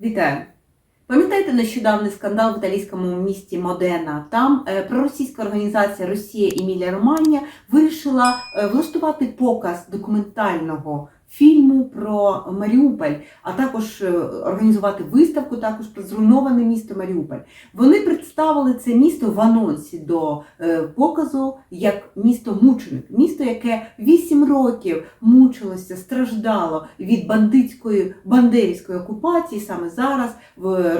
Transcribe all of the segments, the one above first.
Вітаю! Пам'ятаєте нещодавний скандал в італійському місті Модена? Там е, проросійська організація Росія Емілія Романія вирішила е, влаштувати показ документального фільму про Маріуполь, а також е, організувати виставку також про зруйноване місто Маріуполь. Вони представили це місто в анонсі до е, показу як місто мученик, місто, яке 8 років мучилося, страждало від бандитської бандерівської окупації. Саме зараз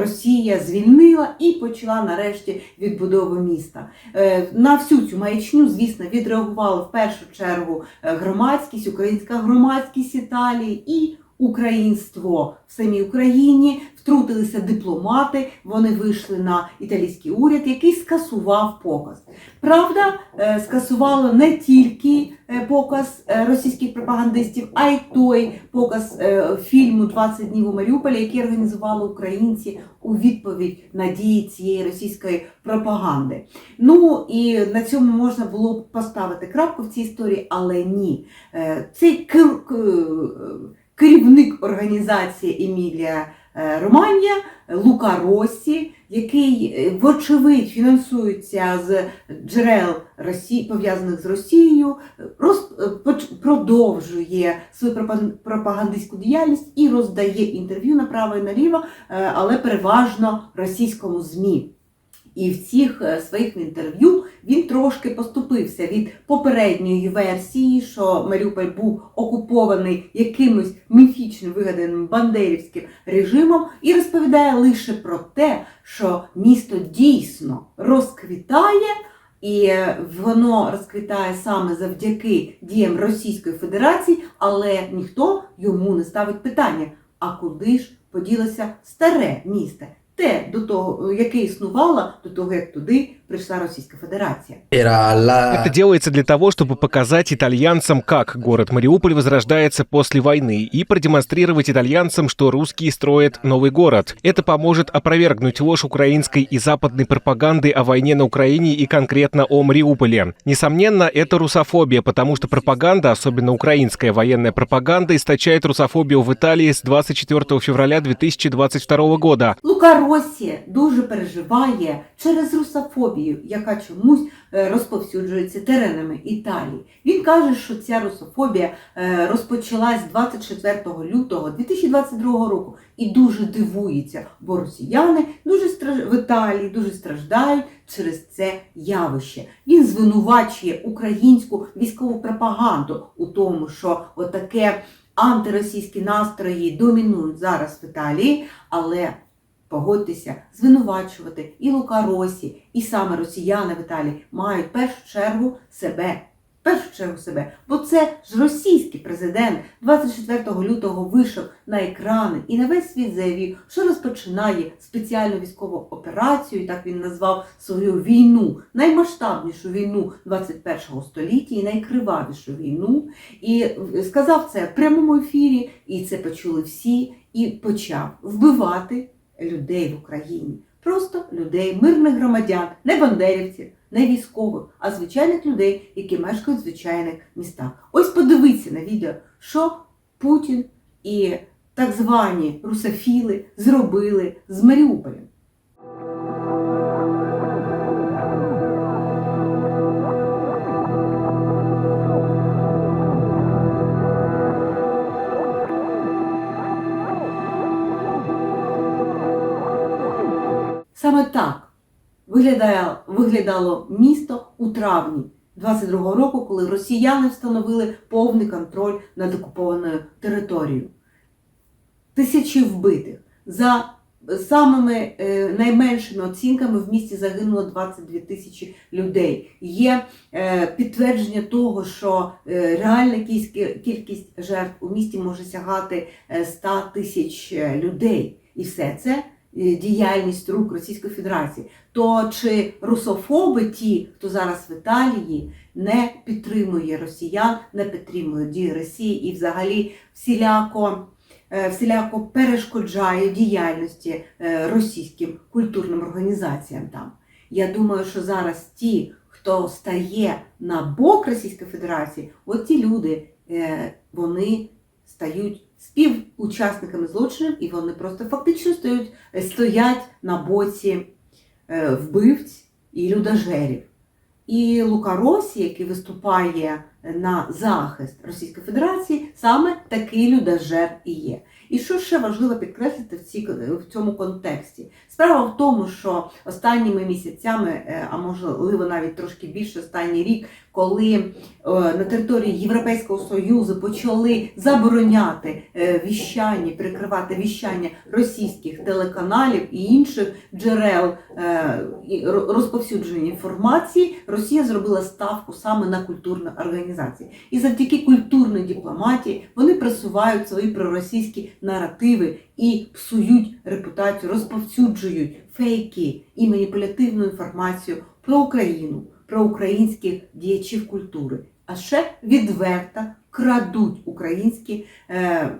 Росія звільнила і почала нарешті відбудову міста. Е, На всю цю маячню, звісно, відреагувала в першу чергу громадськість, українська громадськість Італії і українство в самій Україні. Втрутилися дипломати, вони вийшли на італійський уряд, який скасував показ. Правда, е, скасувало не тільки е, показ е, російських пропагандистів, а й той показ фільму «20 днів у Маріуполі, який організували українці у відповідь на дії цієї російської пропаганди. Ну і на цьому можна було б поставити крапку в цій історії, але ні. Цей кер- керівник організації Емілія Романія Лука Росі, який, е, вочевидь, фінансується з джерел Росії, пов'язаних з Росією, роз, е, продовжує свою пропагандистську діяльність і роздає інтерв'ю направо і наліво, е, але переважно російському ЗМІ. І в цих е, своїх інтерв'ю він трошки поступився від попередньої версії, що Маріуполь був окупований якимось міфічним вигаданим бандерівським режимом, і розповідає лише про те, що місто дійсно розквітає, і е, воно розквітає саме завдяки діям Російської Федерації, але ніхто йому не ставить питання: а куди ж поділося старе місто? Те, до того, яке існувало до того, як туди прийшла Російська Федерація. Era la... Это делается для того, чтобы показать итальянцам, как город Мариуполь возрождается после войны, и продемонстрировать итальянцам, что русские строят новый город. Это поможет опровергнуть ложь украинской и западной пропаганды о войне на Украине и конкретно о Мариуполе. Несомненно, это русофобия, потому что пропаганда, особенно украинская военная пропаганда, источает русофобию в Италии с 24 февраля 2022 года. Лука Росі дуже переживає через русофобію, Яка чомусь е, розповсюджується теренами Італії. Він каже, що ця русофобія е, розпочалась 24 лютого 2022 року і дуже дивується, бо росіяни дуже страж... в Італії дуже страждають через це явище. Він звинувачує українську військову пропаганду у тому, що отаке антиросійські настрої домінують зараз в Італії, але погодьтеся, звинувачувати і Лука Росі, і саме росіяни в мають першу чергу себе. Першу чергу себе, бо це ж російський президент 24 лютого вийшов на екрани і на весь світ заявив, що розпочинає спеціальну військову операцію, так він назвав свою війну, наймасштабнішу війну 21 століття і найкривавішу війну. І сказав це в прямому ефірі, і це почули всі, і почав вбивати людей в Україні. Просто людей, мирних громадян, не бандерівців, не військових, а звичайних людей, які мешкають в звичайних містах. Ось подивіться на відео, що Путін і так звані русофіли зробили з Маріуполем. Саме так виглядало місто у травні 22-го року, коли росіяни встановили повний контроль над окупованою територією. Тисячі вбитих. За самими е, найменшими оцінками в місті загинуло 22 тисячі людей. Є е, підтвердження того, що е, реальна кількість, жертв у місті може сягати е, 100 тисяч е, людей. І все це е, діяльність рук Російської Федерації. То чи русофоби, ті, хто зараз в Італії, не підтримує росіян, не підтримує дії Росії і взагалі всіляко, е, всіляко перешкоджає діяльності е, російським культурним організаціям там. Я думаю, що зараз ті, хто стає на бок Російської Федерації, от люди, е, вони стають співучасниками злочинів, і вони просто фактично стоять, стоять на боці е, вбивць і людожерів. І Лукаросі, який виступає на захист Російської Федерації, саме такий людожер і є. І що ще важливо підкреслити в, цій, в цьому контексті? Справа в тому, що останніми місяцями, е, а можливо навіть трошки більше останній рік, коли е, на території Європейського Союзу почали забороняти е, віщання, перекривати віщання російських телеканалів і інших джерел розповсюдження інформації, Росія зробила ставку саме на культурні організації. І завдяки культурній дипломатії вони просувають свої проросійські наративи і псують репутацію, розповсюджують фейки і маніпулятивну інформацію про Україну, про українських діячів культури, а ще відверто крадуть українські е,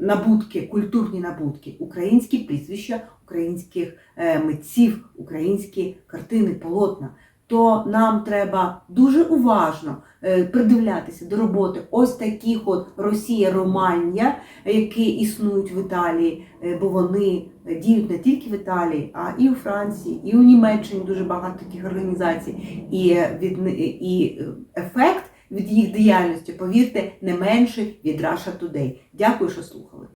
набутки, культурні набутки, українські прізвища українських е, митців, українські картини, полотна. То нам треба дуже уважно е, придивлятися до роботи ось таких от Росія Романія, які існують в Італії, е, бо вони діють не тільки в Італії, а і у Франції, і у Німеччині дуже багато таких організацій. І, е, від, і ефект від їх діяльності, повірте, не менший від Russia Today. Дякую, що слухали.